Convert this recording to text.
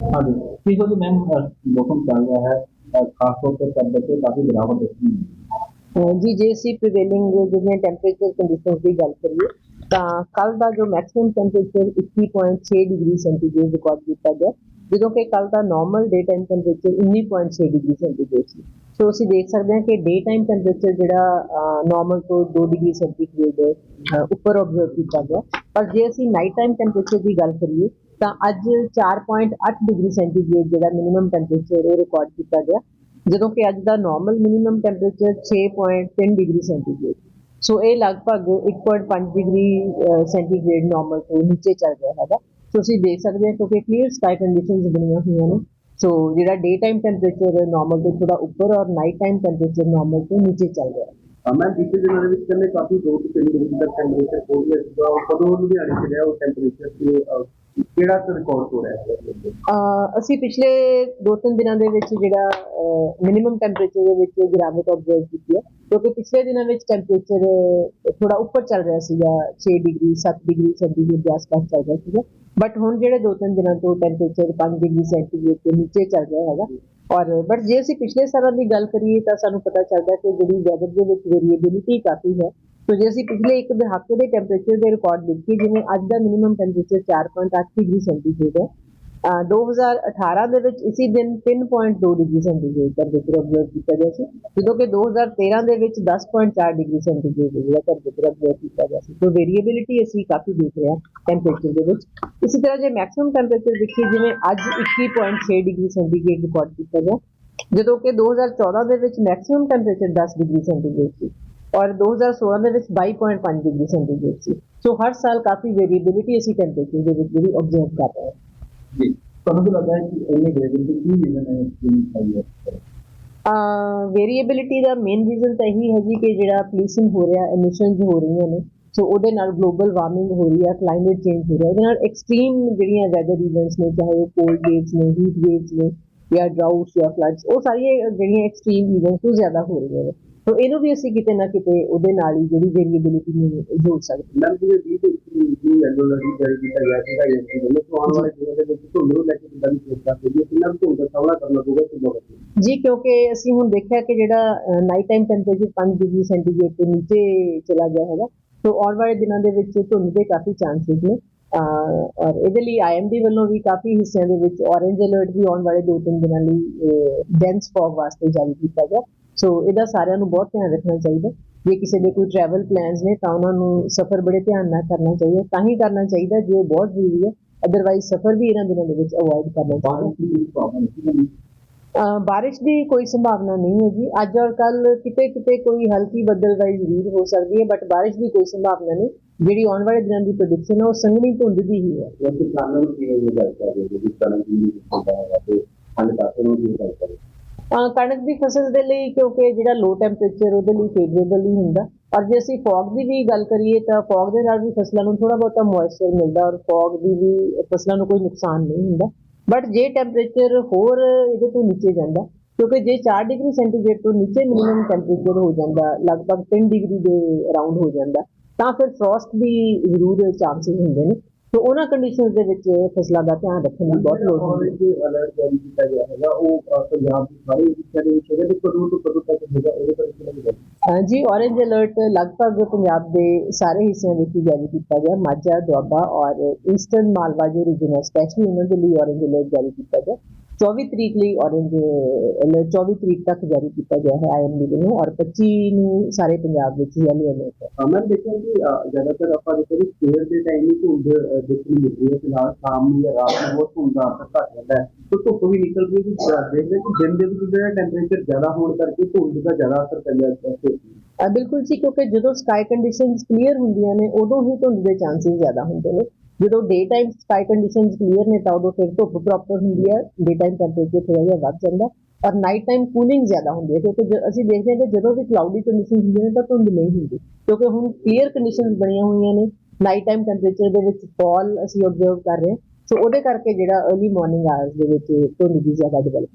ਹਾਂਜੀ ਠੀਕ ਹੋ ਜੀ ਮੈਮ ਮੌਸਮ ਚੱਲ ਰਿਹਾ ਹੈ ਅ, ਖਾਸ ਤੌਰ ਤੇ ਟੈਂਪਰੇਚਰ ਕਾਫੀ ਗਿਰਾਵਟ ਦੇਖੀ ਅਹ ਜੀ ਜੇ ਅਸੀਂ ਪ੍ਰੀਵੇਲਿੰਗ ਜਿਹੜੀਆਂ ਟੈਂਪਰੇਚਰ ਕੰਡੀਸ਼ਨਸ ਦੀ ਗੱਲ ਕਰੀਏ ਤਾਂ ਕੱਲ ਦਾ ਜੋ maximum temperature 21.6 degree centigrade record ਕੀਤਾ ਗਿਆ ਜਦੋਂ ਕਿ ਕੱਲ ਦਾ normal day time temperature 19.6 degree centigrade ਸੀ ਸੋ ਅਸੀਂ ਦੇਖ ਸਕਦੇ ਹਾਂ ਕਿ ਡੇ ਟਾਈਮ ਟੈਂਪਰੇਚਰ ਜਿਹੜਾ ਨਾਰਮਲ ਤੋਂ 2 ਡਿਗਰੀ ਸੈਂਟੀਗ੍ਰੇਡ ਅਹ, ਉੱਪਰ ਆਬਜ਼ਰਵ ਕੀਤਾ ਗਿਆ ਪਰ ਜੇ ਅਸੀਂ ਨਾਈਟ ਟਾਈਮ ਟੈਂਪਰੇਚਰ ਦੀ ਗੱਲ ਕਰੀਏ ਤਾਂ ਅੱਜ 4.8 ਡਿਗਰੀ ਸੈਂਟੀਗ੍ਰੇਡ ਜਿਹੜਾ ਮਿਨੀਮਮ ਟੈਂਪਰੇਚਰ ਉਹ ਰਿਕਾਰਡ ਕੀਤਾ ਗਿਆ ਜਦੋਂ ਕਿ ਅੱਜ ਦਾ normal minimum temperature 6.3 degree centigrade. So ਇਹ ਲਗਭਗ 1.5 ਡਿਗਰੀ ਸੈਂਟੀਗ੍ਰੇਡ ਨਾਰਮਲ ਤੋਂ ਨੀਚੇ ਚੱਲ ਰਿਹਾ ਹੈਗਾ। ਸੋ ਅਸੀਂ ਦੇਖ ਸਕਦੇ ਹਾਂ ਕਿਉਂਕਿ ਕਲੀਅਰ ਸਕਾਈ ਕੰਡੀਸ਼ਨਸ ਬਣੀਆਂ ਹੋਈਆਂ ਨੇ। ਸੋ ਜਿਹੜਾ ਡੇ ਟਾਈਮ ਟੈਂਪਰੇਚਰ ਨਾਰਮਲ ਤੋਂ ਥੋੜਾ ਉੱਪਰ ਔਰ ਨਾਈਟ ਟਾਈਮ ਟੈਂਪਰੇਚਰ ਨਾਰਮਲ ਤੋਂ ਨੀਚੇ ਚੱਲ ਰਿਹਾ। ਹੈ ਮੈਂ ਬੀਤੇ ਦਿਨਾਂ ਦੇ ਵਿੱਚ ਕਹਿੰਦੇ ਕਾਫੀ ਦੋ ਤੋਂ ਤਿੰਨ ਡਿਗਰੀ ਤੱਕ ਟੈਂਪਰੇਚਰ ਹੋ ਗਿਆ ਸੀਗਾ। ਉਹ ਕਦੋਂ ਲੁਧਿਆਣੇ ਚ ਰਿਹਾ ਉਹ ਟੈਂਪਰੇਚਰ ਤੇ ਅ, ਕਿਹੜਾ ਰਿਕਾਰਡ ਹੋ ਰਿਹਾ ਅਹ ਅਸੀਂ ਪਿਛਲੇ 2-3 ਦਿਨਾਂ ਦੇ ਵਿੱਚ ਜਿਹੜਾ ਮਿਨੀਮਮ ਟੈਂਪਰੇਚਰ ਦੇ ਵਿੱਚ ਗਿਰਾਵਟ ਆਬਜ਼ਰਵ ਕੀਤੀ ਹੈ ਕਿਉਂਕਿ ਪਿਛਲੇ ਦਿਨਾਂ ਵਿੱਚ ਟੈਂਪਰੇਚਰ ਥੋੜਾ ਉੱਪਰ ਚੱਲ ਰਿਹਾ ਸੀਗਾ 6 ਡਿਗਰੀ 7 ਡਿਗਰੀ ਸੈਂਟੀਗ੍ਰੇਡ ਦੇ ਆਸ-ਪਾਸ ਚੱਲ ਰਿਹਾ ਸੀਗਾ। ਬਟ ਹੁਣ ਜਿਹੜੇ 2-3 ਦਿਨਾਂ ਤੋਂ ਟੈਂਪਰੇਚਰ 5 ਡਿਗਰੀ ਸੈਂਟੀਗ੍ਰੇਡ ਤੋਂ ਨੀਚੇ ਚੱਲ ਰਿਹਾ ਹੈਗਾ। ਔਰ ਬਟ ਜੇ ਅਸੀਂ ਪਿਛਲੇ ਸਾਲਾਂ ਦੀ ਗੱਲ ਕਰੀਏ ਤਾਂ ਸਾਨੂੰ ਪਤਾ ਚੱਲਦਾ ਕਿ ਜਿਹੜੀ ਵੈਦਰ ਦੇ ਵਿੱਚ ਵੇਰੀਏਬਿਲਿਟੀ ਕਾਫੀ ਹੈ। ਸੋ ਜੇ ਅਸੀਂ ਪਿਛਲੇ ਇੱਕ ਦਹਾਕੇ ਦੇ ਟੈਂਪਰੇਚਰ ਦੇ ਰਿਕਾਰਡ ਦੇਖੀਏ, ਜਿਵੇਂ ਅੱਜ ਦਾ ਮਿਨੀਮਮ ਟੈਂਪਰੇਚਰ 4.8 ਡਿਗਰੀ ਸੈਂਟੀਗ੍ਰੇਡ ਹੈ, ਅਹ 2018 ਦੇ ਵਿੱਚ ਇਸੇ ਦਿਨ 3.2 ਡਿਗਰੀ ਸੈਂਟੀਗ੍ਰੇਡ ਟੈਂਪਰੇਚਰ ਆਬਜ਼ਰਵ ਕੀਤਾ ਗਿਆ ਸੀ, ਜਦੋਂ ਕਿ 2013 ਦੇ ਵਿੱਚ 10.4 ਡਿਗਰੀ ਸੈਂਟੀਗ੍ਰੇਡ ਜਿਹੜਾ ਟੈਂਪਰੇਚਰ ਆਬਜ਼ਰਵ ਕੀਤਾ ਗਿਆ ਸੀ। ਸੋ ਵੇਰੀਏਬਿਲਿਟੀ ਅਸੀਂ ਕਾਫੀ ਦੇਖ ਰਹੇ ਹਾਂ ਟੈਂਪਰੇਚਰ ਦੇ ਵਿੱਚ। ਇਸੇ ਤਰ੍ਹਾਂ ਜੇ ਮੈਕਸਿਮਮ ਟੈਂਪਰੇਚਰ ਦੇਖੀਏ, ਜਿਵੇਂ ਅੱਜ 21.6 ਡਿਗਰੀ ਸੈਂਟੀਗ੍ਰੇਡ ਰਿਕਾਰਡ ਕੀਤਾ ਗਿਆ, ਜਦੋਂ ਕਿ 2014 ਦੇ ਵਿੱਚ ਮੈਕਸਿਮਮ ਟੈਂਪਰੇਚਰ 10 ਡਿਗਰੀ ਸੈਂਟੀਗ੍ਰੇਡ ਸੀ। ਔਰ 2016 ਦੇ ਵਿੱਚ 22.5 ਡਿਗਰੀ ਸੈਂਟੀਗ੍ਰੇਡ ਸੀ। ਸੋ ਹਰ ਸਾਲ ਕਾਫੀ ਵੇਰੀਏਬਿਲਿਟੀ ਅਸੀਂ ਟੈਂਪਰੇਚਰ ਦੇ ਵਿੱਚ ਜਿਹੜੀ ਆਬਜ਼ਰਵ ਕਰ ਰਹੇ ਹਾਂ। ਜੀ ਤੁਹਾਨੂੰ ਕੀ ਲੱਗਦਾ ਹੈ ਕਿ ਇੰਨੇ ਗ੍ਰੇਵਿਟੀ ਕੀ ਰੀਜ਼ਨ ਹੈ ਕਿ ਆਈ ਹੈ ਵੇਰੀਏਬਿਲਿਟੀ ਦਾ ਮੇਨ ਰੀਜ਼ਨ ਤਾਂ ਇਹੀ ਹੈ ਜੀ ਕਿ ਜਿਹੜਾ ਪੋਲੂਸ਼ਨ ਹੋ ਰਿਹਾ ਐਮਿਸ਼ਨਸ ਹੋ ਰਹੀਆਂ ਨੇ। ਸੋ ਉਹਦੇ ਨਾਲ ਗਲੋਬਲ ਵਾਰਮਿੰਗ ਹੋ ਰਹੀ ਹੈ ਕਲਾਈਮੇਟ ਚੇਂਜ ਹੋ ਰਿਹਾ। ਇਹਦੇ ਨਾਲ ਐਕਸਟ੍ਰੀਮ ਜਿਹੜੀਆਂ ਵੈਦਰ ਇਵੈਂਟਸ ਨੇ ਚਾਹੇ ਉਹ ਕੋਲਡ ਵੇਵਸ ਨੇ ਹੀਟ ਵੇਵਸ ਨੇ ਜਾਂ ਡਰਾਊਟਸ ਜਾਂ ਫਲੱਡਸ ਉਹ ਸਾਰੀਆਂ ਜਿਹੜੀਆਂ ਐਕਸਟ੍ਰੀਮ ਇਵੈਂਟਸ ਉਹ ਜ਼ਿਆਦਾ ਹੋ ਰਹੀਆਂ ਨੇ। ਸੋ ਇਹਨੂੰ ਵੀ ਅਸੀਂ ਕਿਤੇ ਨਾ ਕਿਤੇ ਉਹਦੇ ਨਾਲ ਹੀ ਜਿਹੜੀ ਵੇਰੀਏਬਿਲਿਟੀ ਨੂੰ ਜੋੜ ਸਕਦੇ ਮੈਂ ਜਿਵੇਂ 20 ਤੇ 21 ਨੂੰ ਯੈਲੋ ਲੜੀ ਜਾਰੀ ਕੀਤਾ ਗਿਆ ਸੀਗਾ ਇਹ ਸੀ ਵੱਲੋਂ ਤੋਂ ਆਉਣ ਵਾਲੇ ਦਿਨਾਂ ਦੇ ਵਿੱਚ ਧੁੰਦ ਨੂੰ ਲੈ ਕੇ ਕਿੰਨਾ ਵੀ ਸੋਚਦਾ ਸੀ ਕਿੰਨਾ ਵੀ ਧੁੰਦ ਦਾ ਸਾਹਮਣਾ ਕਰਨਾ ਪਊਗਾ ਸੁਬਾ ਵਿੱਚ ਜੀ ਕਿਉਂਕਿ ਅਸੀਂ ਹੁਣ ਦੇਖਿਆ ਕਿ ਜਿਹੜਾ night time temperature 5 degree centigrade ਤੋਂ ਨੀਚੇ ਚਲਾ ਗਿਆ ਹੈਗਾ। ਸੋ ਆਉਣ ਵਾਲੇ ਦਿਨਾਂ ਦੇ ਵਿੱਚ ਧੁੰਦ ਦੇ ਕਾਫੀ ਚਾਂਸਸ ਨੇ। ਔਰ ਇਹਦੇ ਲਈ ਆਈਐਮਡੀ ਵੱਲੋਂ ਵੀ ਕਾਫੀ ਹਿੱਸਿਆਂ ਦੇ ਵਿੱਚ ਔਰੇਂਜ ਅਲਰਟ ਵੀ ਆਉਣ ਵਾਲੇ 2-3 ਦਿਨਾਂ ਲਈ ਡੈਂਸ ਫੌਗ ਵਾਸਤੇ ਜਾਰੀ ਕੀਤਾ ਗਿਆ। ਸੋ ਇਹਦਾ ਸਾਰਿਆਂ ਨੂੰ ਬਹੁਤ ਧਿਆਨ ਰੱਖਣਾ ਚਾਹੀਦਾ। ਜੇ ਕਿਸੇ ਦੇ ਕੋਈ ਟਰੈਵਲ ਪਲਾਨਸ ਨੇ ਤਾਂ ਉਹਨਾਂ ਨੂੰ ਸਫ਼ਰ ਬੜੇ ਧਿਆਨ ਨਾਲ ਕਰਨਾ ਚਾਹੀਦਾ। ਤਾਂ ਹੀ ਕਰਨਾ ਚਾਹੀਦਾ ਜੇ ਬਹੁਤ ਜ਼ਰੂਰੀ ਹੈ। ਅਦਰਵਾਈਜ਼ ਸਫ਼ਰ ਵੀ ਇਹਨਾਂ ਦਿਨਾਂ ਦੇ ਵਿੱਚ ਅਵੋਇਡ ਕਰਨਾ ਚਾਹੀਦਾ। ਬਾਰਿਸ਼ ਦੀ ਕੋਈ ਸੰਭਾਵਨਾ ਨਹੀਂ ਹੈ ਜੀ। ਅੱਜ ਔਰ ਕੱਲ ਕਿਤੇ ਕਿਤੇ ਕੋਈ ਹਲਕੀ ਬੱਦਲਵਾਈ ਜ਼ਰੂਰ ਹੋ ਸਕਦੀ ਹੈ ਬਟ ਬਾਰਿਸ਼ ਦੀ ਕੋਈ ਸੰਭਾਵਨਾ ਨਹੀਂ। ਜਿਹੜੀ ਆਉਣ ਵਾਲੇ ਦਿਨਾਂ ਦੀ ਪ੍ਰੈਡਿਕਸ਼ਨ ਹੈ ਉਹ ਸੰਘਣੀ ਧੁੰਦ ਦੀ ਹੀ ਹੈ। ਵੈਸੇ ਕਿਸਾਨਾਂ ਨੂੰ ਕਿਵੇਂ ਗੱਲ ਕਰ ਰਹੇ ਹੋ? ਜਿਸ ਪਾਸੇ ਨੂੰ ਵੀ ਗੱਲ ਕਰੇ ਅਹ ਕਣਕ ਦੀ ਫਸਲ ਦੇ ਲਈ, ਕਿਉਂਕਿ ਜਿਹੜਾ ਲੋ ਟੈਂਪਰੇਚਰ ਉਹਦੇ ਲਈ ਫੇਵਰੇਬਲ ਹੀ ਹੁੰਦਾ। ਔਰ ਜੇ ਅਸੀਂ ਫੌਗ ਦੀ ਵੀ ਗੱਲ ਕਰੀਏ ਤਾਂ ਫੌਗ ਦੇ ਨਾਲ ਵੀ ਫਸਲਾਂ ਨੂੰ ਥੋੜਾ ਬਹੁਤਾ ਮੋਇਸਚਰ ਮਿਲਦਾ ਔਰ ਫੌਗ ਦੀ ਵੀ ਫਸਲਾਂ ਨੂੰ ਕੋਈ ਨੁਕਸਾਨ ਨਹੀਂ ਹੁੰਦਾ। ਬਟ ਜੇ ਟੈਂਪਰੇਚਰ ਹੋਰ ਇਹਦੇ ਤੋਂ ਨੀਚੇ ਜਾਂਦਾ, ਕਿਉਂਕਿ ਜੇ 4 ਡਿਗਰੀ ਸੈਂਟੀਗ੍ਰੇਡ ਤੋਂ ਨੀਚੇ ਮਿਨੀਮਮ ਟੈਂਪਰੇਚਰ ਹੋ ਜਾਂਦਾ, ਲਗਭਗ 3 ਡਿਗਰੀ ਦੇ ਅਰਾਊਂਡ ਹੋ ਜਾਂਦਾ, ਤਾਂ ਫਿਰ ਫਰੋਸਟ ਦੀ ਜ਼ਰੂਰ ਚਾਂਸਸ ਹੁੰਦੇ ਨੇ। ਸੋ ਉਹਨਾਂ ਕੰਡੀਸ਼ਨਸ ਦੇ ਵਿੱਚ ਫਸਲਾਂ ਦਾ ਧਿਆਨ ਰੱਖਣ ਦੀ ਬਹੁਤ ਲੋੜ ਹੁੰਦੀ ਹੈ। ਅਲਰਟ ਜਾਰੀ ਕੀਤਾ ਗਿਆ ਹੈਗਾ ਉਹ ਪੰਜਾਬ ਦੀ ਸਾਰੀ ਹਿੱਸਿਆਂ ਦੇ ਵਿੱਚ ਤੇ ਕਦੋਂ ਤੋਂ ਕਦੋਂ ਤੱਕ ਹੋਗਾ ਉਹਦੇ ਬਾਰੇ ਕਿਹਨਾਂ ਦੀ ਗੱਲ ਅਹ ਜੀ ਔਰੇਂਜ ਅਲਰਟ ਲਗਭਗ ਪੰਜਾਬ ਦੇ ਸਾਰੇ ਹਿੱਸਿਆਂ ਵਿੱਚ ਜਾਰੀ ਕੀਤਾ ਗਿਆ ਮਾਝਾ ਦੁਆਬਾ ਔਰ ਈਸਟਰਨ ਮਾਲਵਾ ਜੋ ਰੀਜਨ ਹੈ ਸਪੈਸ਼ਲੀ ਉਹਨਾਂ ਦੇ ਲਈ ਔਰੇਂਜ ਅਲਰਟ ਜਾਰੀ ਕੀਤਾ ਗਿਆ। 24 ਤਰੀਕ ਲਈ ਔਰੇਂਜ ਅਲਰਟ 24 ਤਰੀਕ ਤੱਕ ਜਾਰੀ ਕੀਤਾ ਗਿਆ ਹੈ ਆਈਐਮਡੀ ਵੱਲੋਂ ਔਰ 25 ਨੂੰ ਸਾਰੇ ਪੰਜਾਬ ਵਿੱਚ ਯੈਲੋ ਅਲਰਟ ਹੈ ਹਾਂ ਮੈਂ ਦੇਖਿਆ ਕਿ ਜ਼ਿਆਦਾਤਰ ਆਪਾਂ ਦੇਖਿਆ ਕਿ ਸਵੇਰ ਦੇ ਟਾਈਮ ਹੀ ਧੁੰਦ ਦੇਖਣ ਨੂੰ ਮਿਲਦੀ ਹੈ। ਫਿਲਹਾਲ ਸ਼ਾਮ ਨੂੰ ਜਾਂ ਰਾਤ ਨੂੰ ਬਹੁਤ ਧੁੰਦ ਦਾ ਅਸਰ ਘੱਟ ਜਾਂਦਾ ਹੈ। ਤੇ ਧੁੱਪ ਵੀ ਨਿਕਲ ਗਈ ਕਿ ਦੇਖਦੇ ਕਿ ਦਿਨ ਦੇ ਵਿੱਚ ਜਿਹੜਾ ਟੈਂਪਰੇਚਰ ਜ਼ਿਆਦਾ ਹੋਣ ਕਰਕੇ ਧੁੰਦ ਦਾ ਜ਼ਿਆਦਾ ਅਸਰ ਪੈਂਦਾ ਹੈ ਅਹ ਬਿਲਕੁਲ ਜੀ ਕਿਉਂਕਿ ਜਦੋਂ ਸਕਾਈ ਕੰਡੀਸ਼ਨਸ ਕਲੀਅਰ ਹੁੰਦੀਆਂ ਨੇ ਉਦੋਂ ਹੀ ਧੁੰਦ ਦੇ ਚਾਂਸਸ ਜ਼ਿਆਦਾ ਹੁੰਦੇ ਨੇ। ਜਦੋਂ day time sky conditions clear ਨੇ ਤਾਂ ਉਦੋਂ ਫਿਰ ਧੁੱਪ ਪ੍ਰੋਪਰ ਹੁੰਦੀ ਹੈ ਡੇ ਟਾਈਮ ਟੈਂਪਰੇਚਰ ਥੋੜਾ ਜਿਹਾ ਵੱਧ ਜਾਂਦਾ ਔਰ ਨਾਈਟ ਟਾਈਮ ਕੂਲਿੰਗ ਜ਼ਿਆਦਾ ਹੁੰਦੀ ਹੈ, ਕਿਉਂਕਿ ਅਸੀਂ ਦੇਖਦੇ ਹਾਂ ਕਿ ਜਦੋਂ ਵੀ ਕਲਾਉਡੀ ਕੰਡੀਸ਼ਨ ਹੁੰਦੀਆਂ ਨੇ ਤਾਂ ਧੁੰਦ ਨਹੀਂ ਹੁੰਦੀ, ਕਿਉਂਕਿ ਹੁਣ ਕਲੀਅਰ ਕੰਡੀਸ਼ਨਸ ਬਣੀਆਂ ਹੋਈਆਂ ਨੇ ਨਾਈਟ ਟਾਈਮ ਟੈਂਪਰੇਚਰ ਦੇ ਵਿੱਚ ਫਾਲ ਅਸੀਂ ਆਬਜ਼ਰਵ ਕਰ ਰਹੇ ਹਾਂ ਸੋ ਉਹਦੇ ਕਰਕੇ ਜਿਹੜਾ अर्ਲੀ ਮਾਰਨਿੰਗ ਆਵਰਸ ਦੇ ਵਿੱਚ ਧੁੰਦ ਦੀ ਜ਼ਿਆਦਾ ਡਿਵੈਲਪ